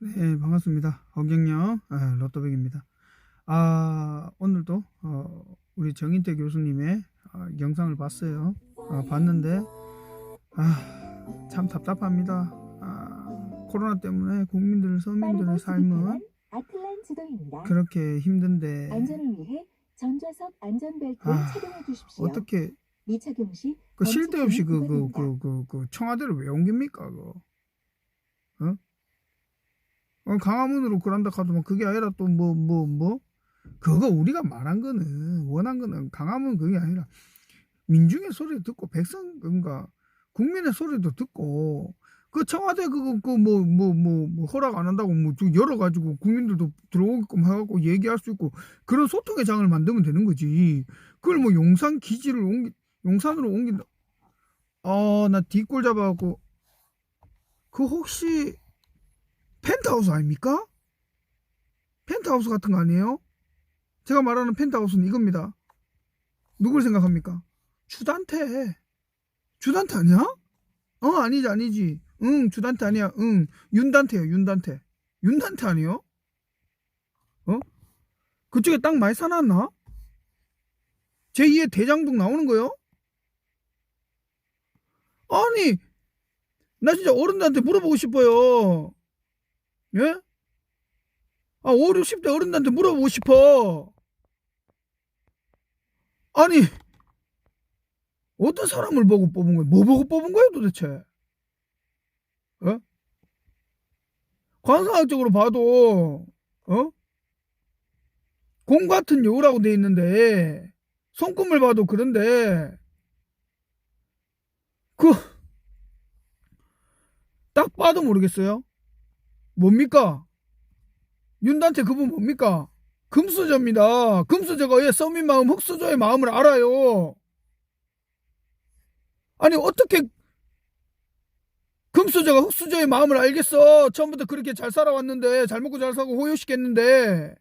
네, 반갑습니다. 허경영 아, 로또백입니다. 아, 오늘도 어, 우리 정인태 교수님의 아, 영상을 봤어요. 아, 봤는데 아, 참 답답합니다. 아, 코로나 때문에 국민들, 서민들의 삶은. 그렇게 힘든데 아. 어떻게 미착용 시그쉴데 없이 그, 그. 그, 그, 그 청와대를 왜 옮깁니까, 그거? 어? 어, 강화문으로 그런다 하더만 그게 아니라 또 뭐, 뭐, 뭐? 그거 우리가 말한 거는, 원한 거는 강화문 그게 아니라 민중의 소리 듣고 백성, 그니까 국민의 소리도 듣고 그 청와대 그거, 그 뭐, 뭐, 뭐, 뭐 허락 안 한다고 뭐좀 열어 가지고 국민들도 들어오게끔 해갖고 얘기할 수 있고 그런 소통의 장을 만들면 되는 거지. 그걸 뭐 용산 기지를 옮기, 용산으로 옮긴다. 어, 나 뒷골 잡아갖고. 그 혹시 펜트하우스 아닙니까? 펜트하우스 같은 거 아니에요? 제가 말하는 펜트하우스는 이겁니다. 누굴 생각합니까? 주단태. 주단태 아니야? 어, 아니지, 아니지. 응, 주단태 아니야. 응, 윤단태요, 윤단태. 윤단태 아니요? 어? 그쪽에 땅 많이 사놨나? 제2의 대장동 나오는 거요? 아니, 나 진짜 어른들한테 물어보고 싶어요. 예? 아, 5, 60대 어른들한테 물어보고 싶어. 아니, 어떤 사람을 보고 뽑은 거예요? 뭐 보고 뽑은 거예요, 도대체? 어? 관상학적으로 봐도, 어? 공 같은 여우라고 돼 있는데, 손금을 봐도 그런데, 그, 딱 봐도 모르겠어요? 뭡니까? 윤단태 그분 뭡니까? 금수저입니다. 금수저가 왜 서민 마음, 흑수저의 마음을 알아요? 아니, 어떻게 금수저가 흑수저의 마음을 알겠어? 처음부터 그렇게 잘 살아왔는데, 잘 먹고 잘 사고 호요시켰는데,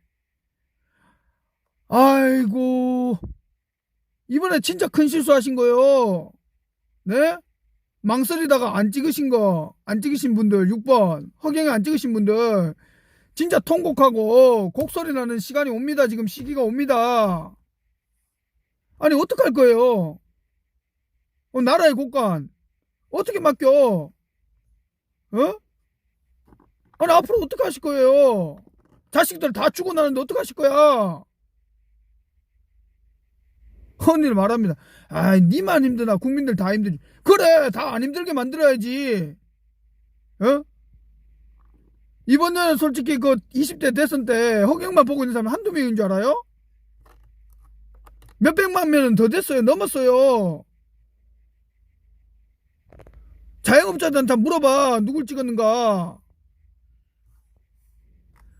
아이고, 이번에 진짜 큰 실수하신 거요. 네? 망설이다가 안 찍으신 거, 안 찍으신 분들, 6번, 허경이 안 찍으신 분들, 진짜 통곡하고 곡소리 나는 시간이 옵니다. 지금 시기가 옵니다. 아니, 어떡할 거예요? 어, 나라의 곳간, 어떻게 맡겨? 어? 아니, 앞으로 어떻게 하실 거예요? 자식들 다 죽어나는데 어떻게 하실 거야? 헌일 말합니다. 아이, 니만 힘드나, 국민들 다 힘들지. 그래, 다 안 힘들게 만들어야지. 어? 이번에는 솔직히 그 20대 대선 때 허경만 보고 있는 사람 한두 명인 줄 알아요? 몇백만 명은 더 됐어요. 넘었어요. 자영업자들한테 다 물어봐. 누굴 찍었는가.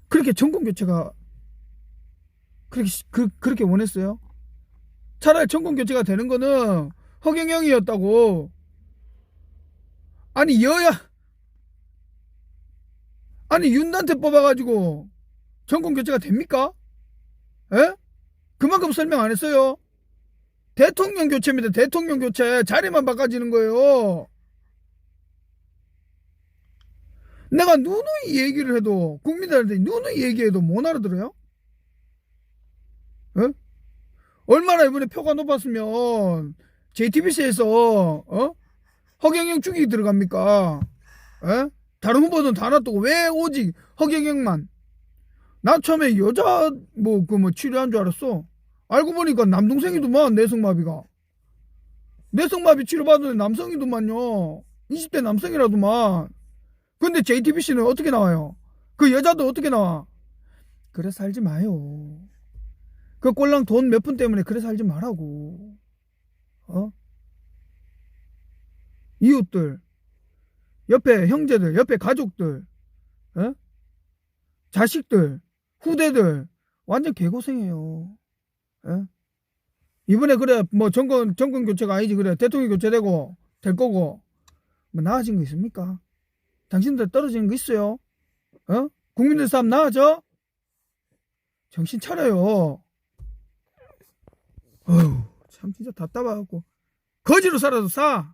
그렇게 정권 교체가 그렇게, 시- 그, 그렇게 원했어요? 차라리 정권 교체가 되는 거는 허경영이었다고. 아니 여야 아니 윤단태 뽑아가지고 정권 교체가 됩니까? 에? 그만큼 설명 안 했어요. 대통령 교체입니다. 대통령 교체 자리만 바꿔지는 거예요. 내가 누누이 얘기를 해도 국민들한테 누누이 얘기해도 못 알아들어요? 에? 얼마나 이번에 표가 높았으면 JTBC에서 어? 허경영 죽이 들어갑니까? 에? 다른 후보는 다 놔두고 왜 오직 허경영만? 나 처음에 여자 뭐 그 뭐 치료한 줄 알았어. 알고 보니까 남동생이더만 내성마비가. 내성마비 치료받는 남성이더만요. 20대 남성이라더만. 근데 JTBC는 어떻게 나와요? 그 여자도 어떻게 나와? 그래 살지 마요. 그 꼴랑 돈 몇 푼 때문에 그래 살지 말라고. 어? 이웃들, 옆에 형제들, 옆에 가족들, 어? 자식들, 후대들, 완전 개고생해요. 어? 이번에 그래, 뭐, 정권, 정권 교체가 아니지, 그래. 대통령 교체되고, 될 거고, 뭐, 나아진 거 있습니까? 당신들 떨어지는 거 있어요? 어? 국민들 싸움 나아져? 정신 차려요. 어휴, 참, 진짜 답답하고. 거지로 살아도 사.